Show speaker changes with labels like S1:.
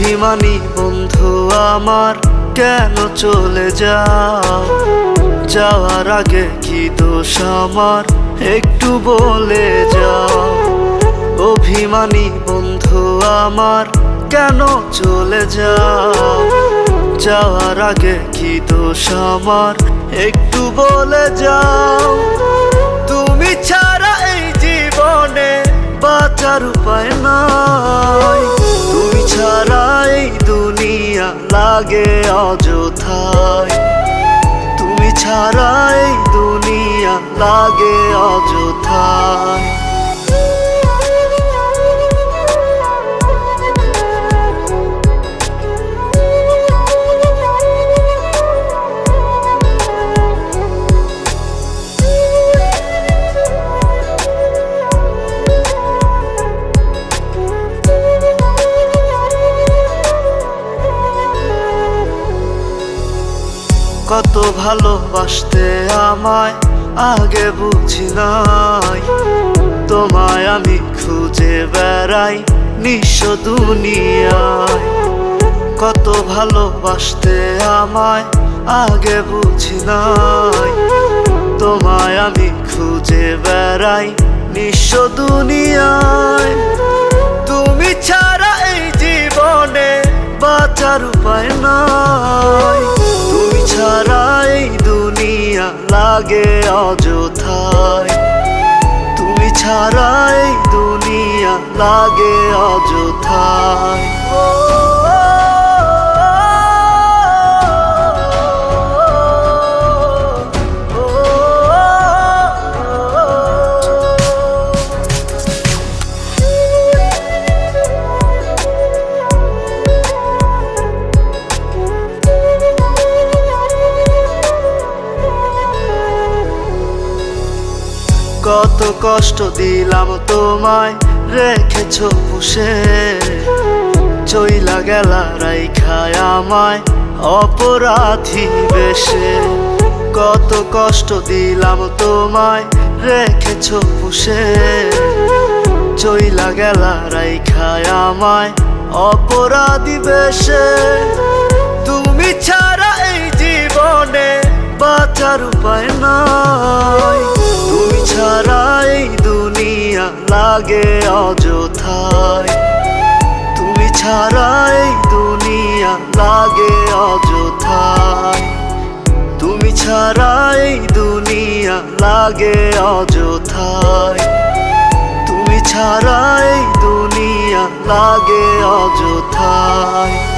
S1: অভিমানী বন্ধু আমার, কেন চলে যাও? যাওয়ার আগে কি দোষ আমার? একটু বলে যাও। অভিমানী বন্ধু আমার, কেন চলে যাও? যাওয়ার আগে কি দোষ আমার? একটু বলে যাও। লাগে অযথায়। তুমি ছাড়াই দুনিয়া লাগে অযথায়। কত ভালোবাসতে আমায় আগে বুঝি নাই তোমায় আমি খুঁজে বেড়াই নিঃস্ব দুনিয়ায়। কত ভালোবাসতে আমায় আগে বুঝি নাই তোমায় আমি খুঁজে বেড়াই নিঃস্ব দুনিয়ায়। তুমি ছাড়া এই জীবনে বাঁচার উপায় নাই। লাগে অযথায়। তুমি ছাড়াই দুনিয়া লাগে অযথায়। কত কষ্ট দিলাম তোমায়, রেখেছ পুষে। চইলা গেলা রাইখায় আমায়, অপরাধী বেশে। কত কষ্ট দিলাম তোমায়, রেখেছ পুষে। চইলা গেলা রাইখায় আমায়, অপরাধী বেশে। তুমি ছাড়া এই লাগে অযথায়। তুমি ছাড়াই দুনিয়া লাগে অযথায়। তুমি ছাড়াই দুনিয়া লাগে অযথায়। তুমি ছাড়া এই দুনিয়া লাগে অযথায়।